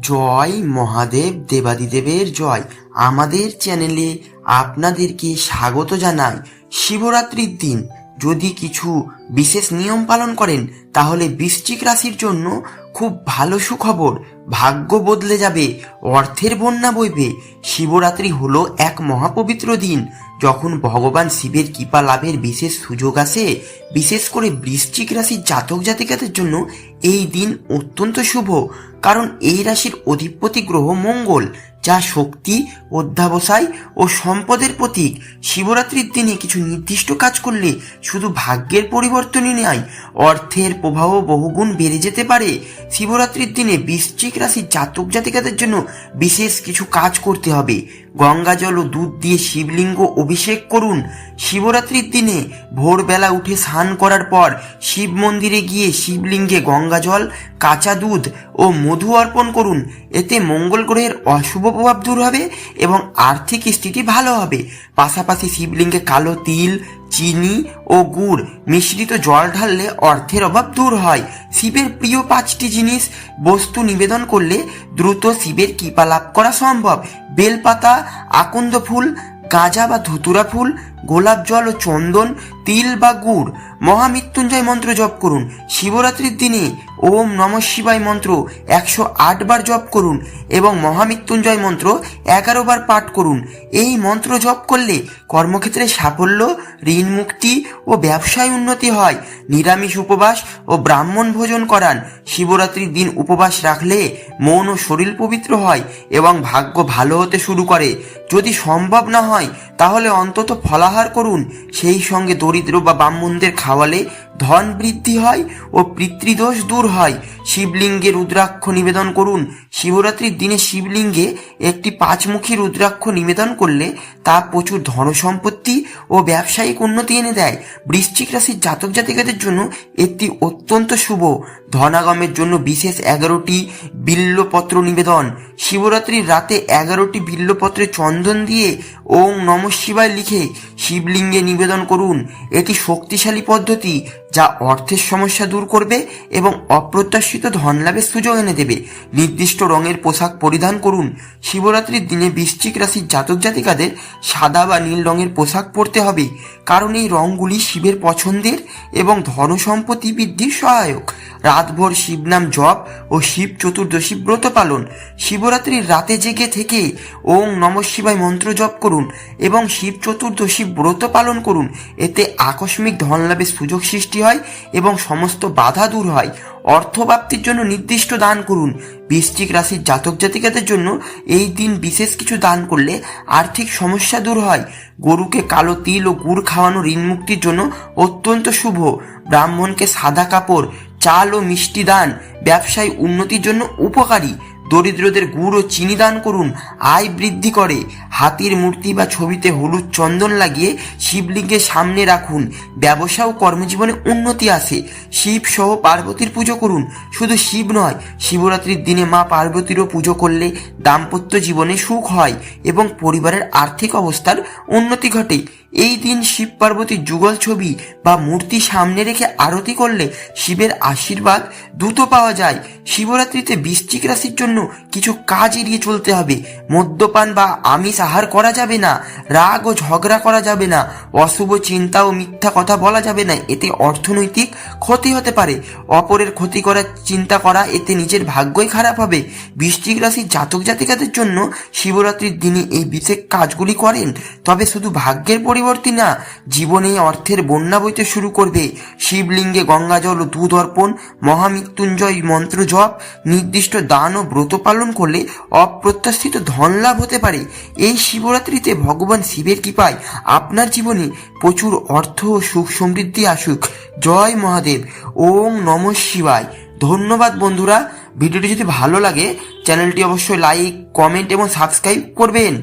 জয় মহাদেব দেবাদিদেবের জয়। আমাদের চ্যানেলে আপনাদেরকে স্বাগত জানাই শিবরাত্রির দিন। যদি কিছু বিশেষ নিয়ম পালন করেন, তাহলে বৃশ্চিক রাশির জন্য খুব ভালো সুখবর। ভাগ্য বদলে যাবে, অর্থের বন্যা বইবে। শিবরাত্রি হলো এক মহাপবিত্র দিন। যখন ভগবান শিবের কৃপা লাভের বিশেষ সুযোগ আসে, বিশেষ করে বৃশ্চিক রাশির জাতক জাতিকাদের জন্য এই দিন অত্যন্ত শুভ। কারণ এই রাশির অধিপতি গ্রহ মঙ্গল, যা শক্তি, অধ্যাবসায় ও সম্পদের প্রতীক। শিবরাত্রির দিনে কিছু নির্দিষ্ট কাজ করলে শুধু ভাগ্যের পরিবর্তনই নয়, অর্থের প্রভাবও বহুগুণ বেড়ে যেতে পারে। শিবরাত্রির দিনে বৃশ্চিক রাশির জাতক জাতিকাদের জন্য বিশেষ কিছু কাজ করতে হবে। গঙ্গা জল ও দুধ দিয়ে শিবলিঙ্গ অভিষেক করুন। শিবরাত্রির দিনে ভোরবেলা উঠে স্নান করার পর শিব মন্দিরে গিয়ে শিবলিঙ্গে গঙ্গা জল, কাঁচা দুধ ও মধু অর্পণ করুন। এতে মঙ্গল গ্রহের অশুভ প্রভাব দূর হবে এবং আর্থিক স্থিতি ভালো হবে। পাশাপাশি শিবলিঙ্গে কালো তিল চিনি ও গুড়। মিশ্রিত জল ঢাললে অর্থের অভাব দূর হয়। শিবের প্রিয় পাঁচটি জিনিস বস্তু নিবেদন করলে দ্রুত শিবের কৃপা লাভ করা সম্ভব। বেলপাতা, আকন্দ ফুল, গাঁজা বা ধুতুরা ফুল গোলাপ জল ও চন্দন, তিল বা গুড়, মহামৃত্যুঞ্জয় মন্ত্র জপ করুন। শিবরাত্রির দিনে ওম নম শিবায় মন্ত্র একশো আট বার জপ করুন এবং মহামৃত্যুঞ্জয় মন্ত্র এগারো বার পাঠ করুন। এই মন্ত্র জপ করলে কর্মক্ষেত্রে সাফল্য, ঋণ মুক্তি ও ব্যবসায় উন্নতি হয়। নিরামিষ উপবাস ও ব্রাহ্মণ ভোজন করান। শিবরাত্রির দিন উপবাস রাখলে মন ও শরীর পবিত্র হয় এবং ভাগ্য ভালো হতে শুরু করে। যদি সম্ভব না হয়, তাহলে অন্তত ফলাহার করুন সেই সঙ্গে দরিদ্র বা ব্রাহ্মণদের খাওয়ালে ধন বৃদ্ধি হয় ও পিতৃদোষ দূর হয়। শিবলিঙ্গে রুদ্রাক্ষ নিবেদন করুন। শিবরাত্রির দিনে শিবলিঙ্গে একটি পাঁচমুখী রুদ্রাক্ষ নিবেদন করলে তা প্রচুর ধন সম্পত্তি ও ব্যবসায়িক উন্নতি এনে দেয়। বৃশ্চিক রাশির জাতক জাতিকাদের জন্য একটি অত্যন্ত শুভ। ধনাগমের জন্য বিশেষ এগারোটি বিল্লপত্র নিবেদন। শিবরাত্রির রাতে এগারোটি বিল্লপত্রে চন্দন দিয়ে ওং নম শিবায় লিখে শিবলিঙ্গে নিবেদন করুন। এটি শক্তিশালী পদ্ধতি। যা অর্থের সমস্যা দূর করবে এবং অপ্রত্যাশিত ধন লাভের সুযোগ এনে দেবে। নির্দিষ্ট রঙের পোশাক পরিধান করুন। শিবরাত্রির দিনে বৃশ্চিক রাশির জাতক জাতিকাদের সাদা বা নীল রঙের পোশাক পরতে হবে, কারণ এই রঙগুলি শিবের পছন্দের এবং ধন সম্পত্তি বৃদ্ধির সহায়ক। রাতভর শিবনাম জপ ও শিব চতুর্দশী ব্রত পালন। শিবরাত্রির রাতে জেগে থেকে ওং নম শিবায় মন্ত্র জপ করুন এবং শিব চতুর্দশী ব্রত পালন করুন। এতে আকস্মিক ধন লাভের সুযোগ সৃষ্টি হয় এবং সমস্ত বাধা দূর হয়। অর্থপ্রাপ্তির জন্য নির্দিষ্ট দান করুন। বৃশ্চিক রাশির জাতক জাতিকাদের জন্য এই দিন বিশেষ কিছু দান করলে আর্থিক সমস্যা দূর হয়। গরুকে কালো তিল ও গুড় খাওয়ানো ঋণ মুক্তির জন্য অত্যন্ত শুভ। ব্রাহ্মণকে সাদা কাপড় চাল ও মিষ্টি দান, ব্যবসায় উন্নতির জন্য উপকারী। দরিদ্রদের গুড় ও চিনি দান করুন, আয় বৃদ্ধি করে। হাতির মূর্তি বা ছবিতে হলুদ চন্দন লাগিয়ে শিবলিঙ্গের সামনে রাখুন। ব্যবসা ও কর্মজীবনে উন্নতি আসে। শিব সহ পার্বতীর পুজো করুন। শুধু শিব নয়, শিবরাত্রির দিনে মা পার্বতীরও পুজো করলে দাম্পত্য জীবনে সুখ হয় এবং পরিবারের আর্থিক অবস্থার উন্নতি ঘটে। এই দিন শিব পার্বতীর যুগল ছবি বা মূর্তি সামনে রেখে আরতি করলে শিবের আশীর্বাদ দ্রুত পাওয়া যায়। শিবরাত্রিতে বৃশ্চিক রাশির জন্য কিছু কাজ এড়িয়ে চলতে হবে। মদ্যপান বা আমিষ আহার করা যাবে না, রাগ ও ঝগড়া করা যাবে না, অশুভ চিন্তা ও মিথ্যা কথা বলা যাবে না, এতে অর্থনৈতিক ক্ষতি হতে পারে। অপরের ক্ষতি করার চিন্তা করা, এতে নিজের ভাগ্যই খারাপ হবে। বৃশ্চিক রাশির জাতক জাতিকাদের জন্য শিবরাত্রির দিনে এই বিশেষ কাজগুলি করেন, তবে শুধু ভাগ্যের পরিবর্তী না, জীবনে অর্থের বন্যা বইতে শুরু করবে। শিবলিঙ্গে গঙ্গাজল ও দুধ অর্পণ, মহামৃত্যুঞ্জয় মন্ত্র জপ, নির্দিষ্ট দান ও ব্রত পালন করলে অপ্রত্যাশিত ধন লাভ হতে পারে। এই শিবরাত্রিতে ভগবান শিবের কৃপায় আপনার জীবনে প্রচুর অর্থ ও সুখ সমৃদ্ধি আসুক। জয় মহাদেব। ওম নম শিবায়। ধন্যবাদ বন্ধুরা। ভিডিওটি যদি ভালো লাগে, চ্যানেলটি অবশ্যই লাইক, কমেন্ট এবং সাবস্ক্রাইব করবেন।